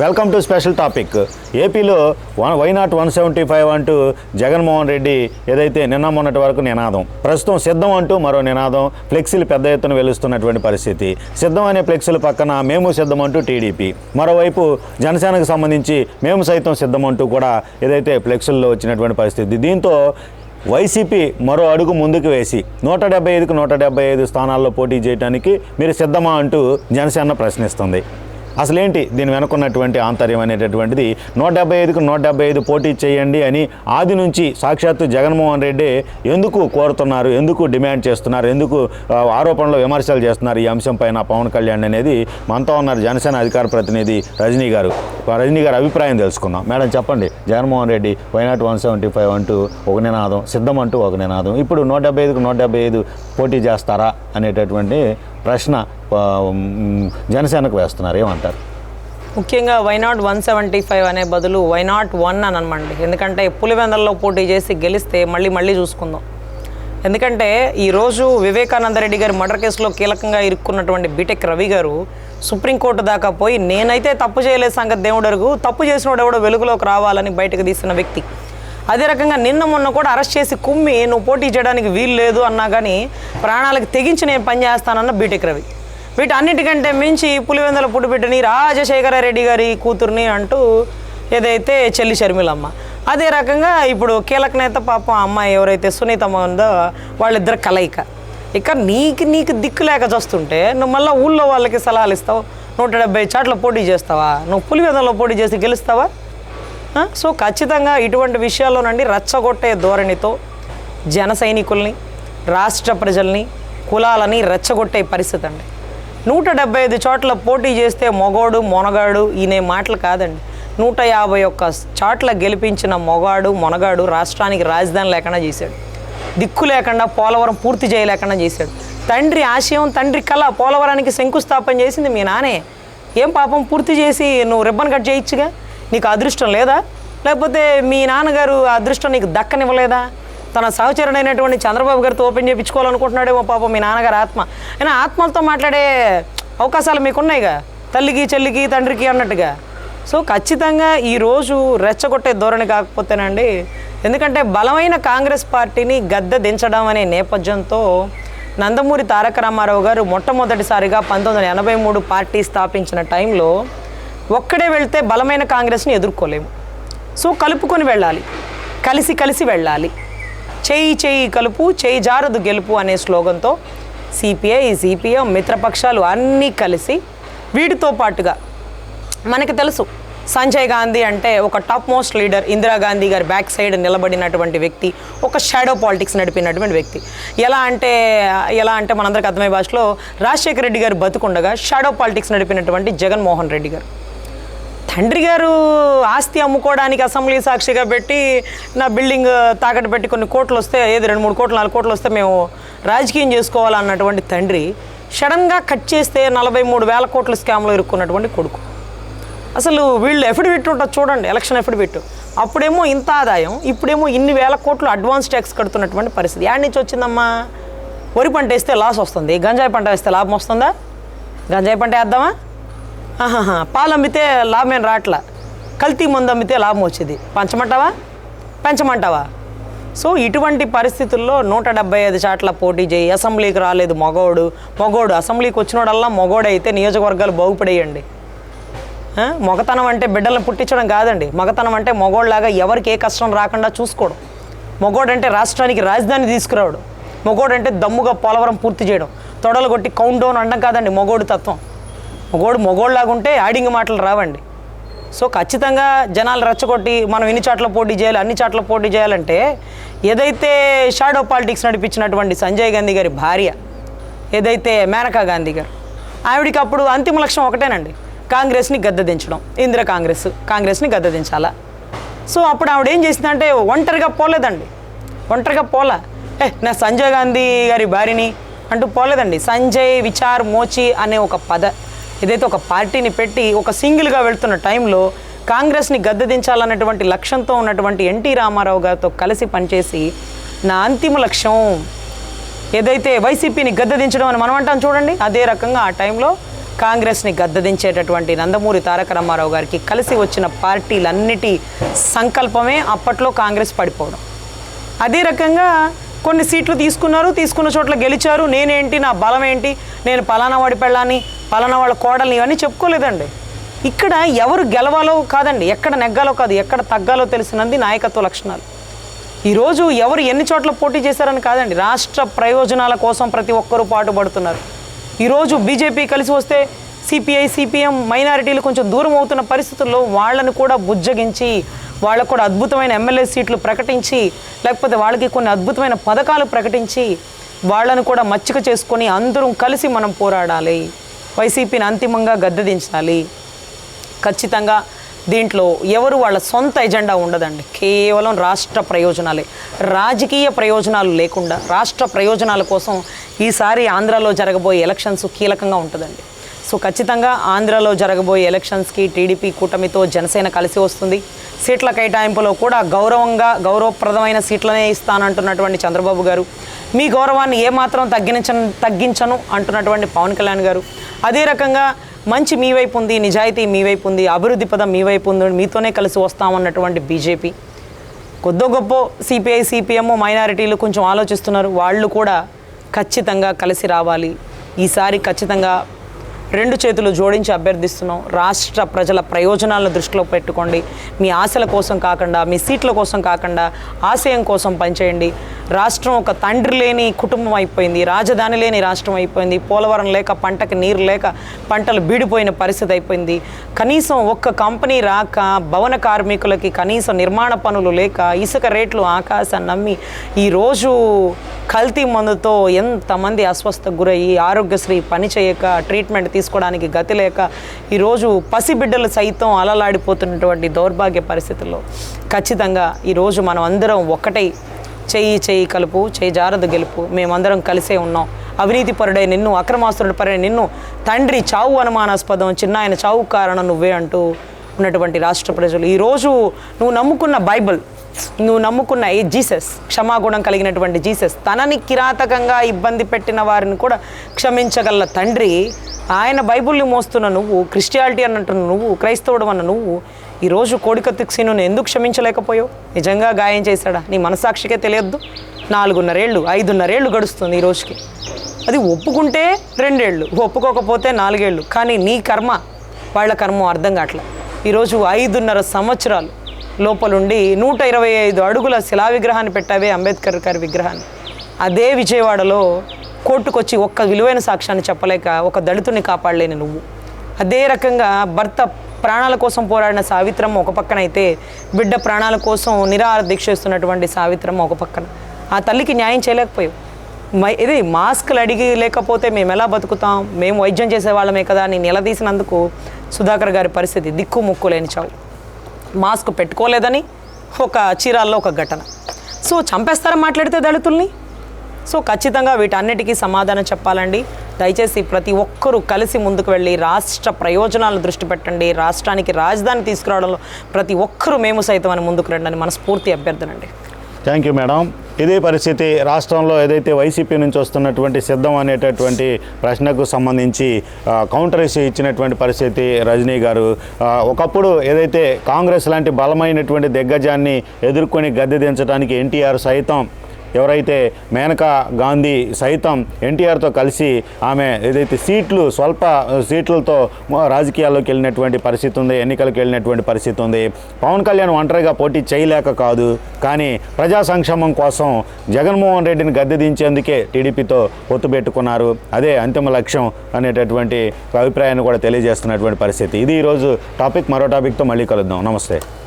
Welcome to special topic. ఏపీలో one why not one seventy five అంటూ జగన్మోహన్ రెడ్డి ఏదైతే నిన్న మొన్నటి వరకు నినాదం ప్రస్తుతం సిద్ధం అంటూ మరో నినాదం ఫ్లెక్సీలు పెద్ద ఎత్తున వెలుస్తున్నటువంటి పరిస్థితి. సిద్ధం అనే ఫ్లెక్సీల పక్కన మేము సిద్ధం అంటూ టీడీపీ. మరోవైపు జనసేనకు సంబంధించి మేము సైతం సిద్ధం అంటూ కూడా ఏదైతే ఫ్లెక్సీల్లో వచ్చినటువంటి పరిస్థితి దీంతో వైసీపీ మరో అడుగు ముందుకు వేసి నూట డెబ్బై ఐదుకు నూట డెబ్బై ఐదు స్థానాల్లో పోటీ చేయడానికి మీరు సిద్ధమా అంటూ జనసేన ప్రశ్నిస్తుంది. అసలేంటి? దీని వెనుకున్నటువంటి ఆంతర్యం అనేటటువంటిది నూట డెబ్బై ఐదుకు నూట డెబ్బై ఐదు పోటీ చేయండి అని ఆది నుంచి సాక్షాత్తు జగన్మోహన్ రెడ్డి ఎందుకు కోరుతున్నారు? ఎందుకు డిమాండ్ చేస్తున్నారు? ఎందుకు ఆరోపణలు విమర్శలు చేస్తున్నారు ఈ అంశం పైన పవన్ కళ్యాణ్ అనేది? మనతో ఉన్నారు జనసేన అధికార ప్రతినిధి రజనీ గారు. రజనీ గారు అభిప్రాయం తెలుసుకుందాం. మేడం చెప్పండి. Jaganmohan Reddy why not one seventy five అంటూ ఒక నినాదం సిద్ధం అంటూ ఒక నినాదం. ఇప్పుడు నూట డెబ్బై ఐదుకు నూట డెబ్బై ఐదు పోటీ చేస్తారా అనేటటువంటి ప్రశ్న జనసేనకు వేస్తున్నారు ఏమంటారు? ముఖ్యంగా వైనాట్ వన్ సెవెంటీ ఫైవ్ అనే బదులు వైనాట్ వన్ అని అనమండి ఎందుకంటే పులివెందల్లో పోటీ చేసి గెలిస్తే మళ్ళీ మళ్ళీ చూసుకుందాం. ఎందుకంటే ఈరోజు వివేకానంద రెడ్డి గారి మర్డర్ కేసులో కీలకంగా ఇరుక్కున్నటువంటి బీటెక్ రవి గారు సుప్రీంకోర్టు దాకా పోయి నేనైతే తప్పు చేయలేదు సంగతి దేవుడు అరుగు తప్పు చేసినోడు ఎవడో వెలుగులోకి రావాలని బయటకు తీసిన వ్యక్తి. అదే రకంగా నిన్న మొన్న కూడా అరెస్ట్ చేసి కుమ్మి నువ్వు పోటీ చేయడానికి వీలు లేదు అన్నా కానీ ప్రాణాలకు తెగించి నేను పనిచేస్తానన్న బీటెక్ రవి. వీటన్నిటికంటే మించి పులివెందుల పుట్టుబిడ్డని రాజశేఖర రెడ్డి గారి కూతుర్ని అంటూ ఏదైతే చెల్లి షర్మిలమ్మ. అదే రకంగా ఇప్పుడు కీలక నేత పాపం అమ్మాయి ఎవరైతే సునీతమ్మ ఉందో వాళ్ళిద్దరు కలయిక. ఇక నీకు నీకు దిక్కు లేక చూస్తుంటే నువ్వు మళ్ళీ ఊళ్ళో వాళ్ళకి సలహాలు ఇస్తావు. నూట డెబ్బై చాట్ల పోటీ చేస్తావా? నువ్వు పులివెందులో పోటీ చేసి గెలుస్తావా? సో ఖచ్చితంగా ఇటువంటి విషయాల్లోనండి రెచ్చగొట్టే ధోరణితో జన సైనికుల్ని రాష్ట్ర ప్రజల్ని కులాలని రెచ్చగొట్టే పరిస్థితి అండి. నూట డెబ్బై ఐదు చోట్ల పోటీ చేస్తే మొగోడు మొనగాడు ఈనే మాటలు కాదండి. నూట యాభై ఒక్క చోట్ల గెలిపించిన మొగాడు మొనగాడు రాష్ట్రానికి రాజధాని లేకుండా చేశాడు. దిక్కు లేకుండా పోలవరం పూర్తి చేయలేకుండా చేశాడు. తండ్రి ఆశయం తండ్రి కళ పోలవరానికి శంకుస్థాపన చేసింది మీ నానే. ఏం పాపం పూర్తి చేసి నువ్వు రిబ్బన్ కట్ చేయొచ్చుగా నీకు అదృష్టం లేదా? లేకపోతే మీ నాన్నగారు అదృష్టం నీకు దక్కనివ్వలేదా? తన సహచరుడైనటువంటి చంద్రబాబు గారితో ఓపెన్ చేయించుకోవాలనుకుంటున్నాడేమో పాపం మీ నాన్నగారు ఆత్మ. అయినా ఆత్మలతో మాట్లాడే అవకాశాలు మీకున్నాయిగా? తల్లికి చెల్లికి తండ్రికి అన్నట్టుగా. సో ఖచ్చితంగా ఈరోజు రెచ్చగొట్టే ధోరణి కాకపోతేనండి ఎందుకంటే బలమైన కాంగ్రెస్ పార్టీని గద్దె దించడం అనే నేపథ్యంతో నందమూరి తారక రామారావు గారు మొట్టమొదటిసారిగా పంతొమ్మిది వందల ఎనభై మూడు పార్టీ స్థాపించిన టైంలో ఒక్కడే వెళ్తే బలమైన కాంగ్రెస్ని ఎదుర్కోలేము. సో కలుపుకొని వెళ్ళాలి. కలిసి కలిసి వెళ్ళాలి. చేయి చేయి కలుపు చేయి జారదు గెలుపు అనే స్లోగన్తో సిపిఐ సిపిఎం మిత్రపక్షాలు అన్నీ కలిసి వీటితో పాటుగా మనకి తెలుసు సంజయ్ గాంధీ అంటే ఒక టాప్ మోస్ట్ లీడర్ ఇందిరాగాంధీ గారి బ్యాక్ సైడ్ నిలబడినటువంటి వ్యక్తి ఒక షాడో పాలిటిక్స్ నడిపినటువంటి వ్యక్తి. ఎలా అంటే ఎలా అంటే మనందరికి అర్థమయ్యే భాషలో రాజశేఖర రెడ్డి గారు బతుకుండగా షాడో పాలిటిక్స్ నడిపినటువంటి జగన్మోహన్ రెడ్డి గారు. తండ్రి గారు ఆస్తి అమ్ముకోవడానికి అసెంబ్లీ సాక్షిగా పెట్టి నా బిల్డింగ్ తాకట్టు పెట్టి కొన్ని కోట్లు వస్తే ఏది రెండు మూడు కోట్లు నాలుగు కోట్లు వస్తే మేము రాజకీయం చేసుకోవాలన్నటువంటి తండ్రి సడన్గా కట్ చేస్తే నలభై మూడు వేల కోట్ల స్కామ్లో ఇరుక్కున్నటువంటి కొడుకు. అసలు వీళ్ళు ఎఫిడవిట్ ఉంటుంది చూడండి ఎలక్షన్ ఎఫిడవిట్. అప్పుడేమో ఇంత ఆదాయం ఇప్పుడేమో ఇన్ని వేల కోట్లు అడ్వాన్స్ ట్యాక్స్ కడుతున్నటువంటి పరిస్థితి. యాడ్ నుంచి వచ్చిందమ్మా? వరి పంట వేస్తే లాస్ వస్తుంది. గంజాయి పంట వేస్తే లాభం వస్తుందా? గంజాయి పంట వేద్దామా? పాలు అమ్మితే లాభం రాట్లా? కల్తీ మందు అమ్మితే లాభం వచ్చేది. పంచమంటావా? పెంచమంటావా? సో ఇటువంటి పరిస్థితుల్లో నూట డెబ్బై ఐదు చాట్ల పోటీ చేయి. అసెంబ్లీకి రాలేదు మగోడు. మగోడు అసెంబ్లీకి వచ్చినోడల్లా మగోడు అయితే నియోజకవర్గాలు బాగుపడేయండి. మగతనం అంటే బిడ్డలను పుట్టించడం కాదండి. మగతనం అంటే మగోళ్ళలాగా ఎవరికి ఏ కష్టం రాకుండా చూసుకోవడం. మగోడంటే రాష్ట్రానికి రాజధాని తీసుకురావడం. మగోడంటే దమ్ముగా పోలవరం పూర్తి చేయడం. తొడలు కొట్టి కౌంట్ డౌన్ అనడం కాదండి మగోడు తత్వం. మగోడు మగోళ్ళలాగా యాడింగ్ మాటలు రావండి. సో ఖచ్చితంగా జనాలు రెచ్చగొట్టి మనం ఇన్ని చాట్ల పోటీ చేయాలి అన్ని చాట్ల పోటీ చేయాలంటే ఏదైతే షాడో పాలిటిక్స్ నడిపించినటువంటి సంజయ్ గాంధీ గారి భార్య ఏదైతే మేనకా గాంధీ గారు ఆవిడికి అప్పుడు అంతిమ లక్ష్యం ఒకటేనండి. కాంగ్రెస్ని గద్దెదించడం ఇందిరా కాంగ్రెస్ కాంగ్రెస్ని గద్దెదించాలా సో అప్పుడు ఆవిడ ఏం చేసిందంటే ఒంటరిగా పోలేదండి. ఒంటరిగా పోలా. ఏ నా సంజయ్ గాంధీ గారి భార్యని అంటూ పోలేదండి. సంజయ్ విచార్ మోచి అనే ఒక పద. ఏదైతే ఒక పార్టీని పెట్టి ఒక సింగిల్గా వెళ్తున్న టైంలో కాంగ్రెస్ని గద్దెదించాలన్నటువంటి లక్ష్యంతో ఉన్నటువంటి ఎన్టీ రామారావు గారితో కలిసి పనిచేసి నా అంతిమ లక్ష్యం ఏదైతే వైసీపీని గద్దెదించడం అని మనం అంటాం చూడండి అదే రకంగా ఆ టైంలో కాంగ్రెస్ని గద్దదించేటటువంటి నందమూరి తారక రామారావు గారికి కలిసి వచ్చిన పార్టీలన్నిటి సంకల్పమే అప్పట్లో కాంగ్రెస్ పడిపోవడం. అదే రకంగా కొన్ని సీట్లు తీసుకున్నారు తీసుకున్న చోట్ల గెలిచారు. నేనేంటి నా బలం ఏంటి? నేను పలానా వాడి పెళ్ళాన్ని పలానా వాళ్ళ కోడల్ని ఇవన్నీ చెప్పుకోలేదండి. ఇక్కడ ఎవరు గెలవాలో కాదండి ఎక్కడ నెగ్గాలో కాదు ఎక్కడ తగ్గాలో తెలిసినది నాయకత్వ లక్షణాలు. ఈరోజు ఎవరు ఎన్ని చోట్ల పోటీ చేశారని కాదండి రాష్ట్ర ప్రయోజనాల కోసం ప్రతి ఒక్కరూ పాటుపడుతున్నారు. ఈరోజు బీజేపీ కలిసి వస్తే సిపిఐ సిపిఎం మైనారిటీలు కొంచెం దూరం అవుతున్న పరిస్థితుల్లో వాళ్ళని కూడా బుజ్జగించి వాళ్ళకు కూడా అద్భుతమైన ఎమ్మెల్యే సీట్లు ప్రకటించి లేకపోతే వాళ్ళకి కొన్ని అద్భుతమైన పథకాలు ప్రకటించి వాళ్ళను కూడా మచ్చిక చేసుకొని అందరం కలిసి మనం పోరాడాలి. వైసీపీని అంతిమంగా గద్దెదించాలి ఖచ్చితంగా దీంట్లో ఎవరు వాళ్ళ సొంత ఎజెండా ఉండదండి. కేవలం రాష్ట్ర ప్రయోజనాలే. రాజకీయ ప్రయోజనాలు లేకుండా రాష్ట్ర ప్రయోజనాల కోసం ఈసారి ఆంధ్రాలో జరగబోయే ఎలక్షన్స్ కీలకంగా ఉంటుందండి. సో ఖచ్చితంగా ఆంధ్రాలో జరగబోయే ఎలక్షన్స్కి టీడీపీ కూటమితో జనసేన కలిసి వస్తుంది. సీట్ల కేటాయింపులో కూడా గౌరవంగా గౌరవప్రదమైన సీట్లనే ఇస్తానంటున్నటువంటి చంద్రబాబు గారు. మీ గౌరవాన్ని ఏమాత్రం తగ్గించను తగ్గించను అంటున్నటువంటి పవన్ కళ్యాణ్ గారు. అదే రకంగా మంచి మీ వైపు ఉంది నిజాయితీ మీ వైపు ఉంది అభివృద్ధి పదం మీ వైపు ఉంది మీతోనే కలిసి వస్తామన్నటువంటి బీజేపీ. కొద్దో గొప్ప సిపిఐ సిపిఎం మైనారిటీలు కొంచెం ఆలోచిస్తున్నారు. వాళ్ళు కూడా ఖచ్చితంగా కలిసి రావాలి. ఈసారి ఖచ్చితంగా రెండు చేతులు జోడించి అభ్యర్థిస్తున్నాం. రాష్ట్ర ప్రజల ప్రయోజనాలను దృష్టిలో పెట్టుకోండి. మీ ఆశల కోసం కాకుండా మీ సీట్ల కోసం కాకుండా ఆశయం కోసం పనిచేయండి. రాష్ట్రం ఒక తండ్రి లేని కుటుంబం అయిపోయింది. రాజధాని లేని రాష్ట్రం అయిపోయింది. పోలవరం లేక పంటకి నీరు లేక పంటలు బీడిపోయిన పరిస్థితి అయిపోయింది. కనీసం ఒక్క కంపెనీ రాక భవన కార్మికులకి కనీసం నిర్మాణ పనులు లేక ఇసుక రేట్లు ఆకాశాన్ని నమ్మి ఈరోజు కల్తీ మందుతో ఎంతమంది అస్వస్థకు గురయ్యి ఆరోగ్యశ్రీ పని చేయక ట్రీట్మెంట్ తీసుకోవడానికి గతి లేక ఈరోజు పసిబిడ్డలు సైతం అలలాడిపోతున్నటువంటి దౌర్భాగ్య పరిస్థితుల్లో ఖచ్చితంగా ఈరోజు మనం అందరం ఒక్కటై చేయి చెయ్యి కలుపు చేయి జారదు గెలుపు. మేమందరం కలిసే ఉన్నాం. అవినీతి పరుడై నిన్ను అక్రమాస్తుడు పరుడై నిన్ను తండ్రి చావు అనుమానాస్పదం చిన్న ఆయన చావు కారణం నువ్వే అంటూ ఉన్నటువంటి రాష్ట్ర ప్రజలు. ఈరోజు నువ్వు నమ్ముకున్న బైబిల్ నువ్వు నమ్ముకున్న ఏ జీసస్ క్షమాగుణం కలిగినటువంటి జీసస్ తనని కిరాతకంగా ఇబ్బంది పెట్టిన వారిని కూడా క్షమించగల తండ్రి ఆయన బైబిల్ని మోస్తున్న నువ్వు క్రిస్టియాలిటీ అన్నట్టు నువ్వు క్రైస్తవుడు అన్న నువ్వు ఈరోజు కోడికత్తిక్సీను ఎందుకు క్షమించలేకపోయావు? నిజంగా గాయం చేశాడా? నీ మనసాక్షికే తెలియద్దు. నాలుగున్నరేళ్ళు ఐదున్నరేళ్ళు గడుస్తుంది ఈ రోజుకి. అది ఒప్పుకుంటే రెండేళ్ళు ఒప్పుకోకపోతే నాలుగేళ్ళు. కానీ నీ కర్మ వాళ్ళ కర్మ అర్థం కావట్లే ఈరోజు ఐదున్నర సంవత్సరాలు లోపలుండి నూట ఇరవై ఐదు అడుగుల శిలా విగ్రహాన్ని పెట్టావే అంబేద్కర్ గారి విగ్రహాన్ని. అదే విజయవాడలో కోర్టుకొచ్చి ఒక్క విలువైన సాక్ష్యాన్ని చెప్పలేక ఒక దళితుని కాపాడలేని నువ్వు. అదే రకంగా భర్త ప్రాణాల కోసం పోరాడిన సావిత్రమ్మ ఒక పక్కన అయితే బిడ్డ ప్రాణాల కోసం నిరాహార దీక్ష ఇస్తున్నటువంటి సావిత్రమ్మ ఒక పక్కన. ఆ తల్లికి న్యాయం చేయలేకపోయావు. మై ఇది మాస్కులు అడిగి లేకపోతే మేము ఎలా బతుకుతాం? మేము వైద్యం చేసేవాళ్ళమే కదా నేను నిలదీసినందుకు సుధాకర్ గారి పరిస్థితి దిక్కు ముక్కు లేని చావు. మాస్క్ పెట్టుకోలేదని ఒక చీరాల్లో ఒక ఘటన. సో చంపేస్తారా మాట్లాడితే దళితుల్ని? సో ఖచ్చితంగా వీటన్నిటికీ సమాధానం చెప్పాలండి. దయచేసి ప్రతి ఒక్కరూ కలిసి ముందుకు వెళ్ళి రాష్ట్ర ప్రయోజనాలను దృష్టి పెట్టండి. రాష్ట్రానికి రాజధాని తీసుకురావడంలో ప్రతి ఒక్కరూ మేము సైతం అని ముందుకు రండి అని మనస్ఫూర్తి అభ్యర్థనండి. థ్యాంక్ యూ మేడం ఇదే పరిస్థితి రాష్ట్రంలో ఏదైతే వైసీపీ నుంచి వస్తున్నటువంటి సిద్ధం అనేటటువంటి ప్రశ్నకు సంబంధించి కౌంటర్ ఇష్యూ ఇచ్చినటువంటి పరిస్థితి రజనీ గారు. ఒకప్పుడు ఏదైతే కాంగ్రెస్ లాంటి బలమైనటువంటి దిగ్గజాన్ని ఎదుర్కొని గద్దె దించడానికి ఎన్టీఆర్ సైతం ఎవరైతే మేనకా గాంధీ సైతం ఎన్టీఆర్తో కలిసి ఆమె ఏదైతే సీట్లు స్వల్ప సీట్లతో రాజకీయాల్లోకి వెళ్ళినటువంటి పరిస్థితి ఉంది ఎన్నికలకు వెళ్ళినటువంటి పరిస్థితి ఉంది. పవన్ కళ్యాణ్ ఒంటరిగా పోటీ చేయలేక కాదు. కానీ ప్రజా సంక్షేమం కోసం జగన్మోహన్ రెడ్డిని గద్దె దించేందుకే టీడీపీతో పొత్తు పెట్టుకున్నారు. అదే అంతిమ లక్ష్యం అనేటటువంటి అభిప్రాయాన్ని కూడా తెలియజేస్తున్నటువంటి పరిస్థితి. ఇది ఈరోజు టాపిక్ మరో టాపిక్తో మళ్ళీ కలుద్దాం. నమస్తే.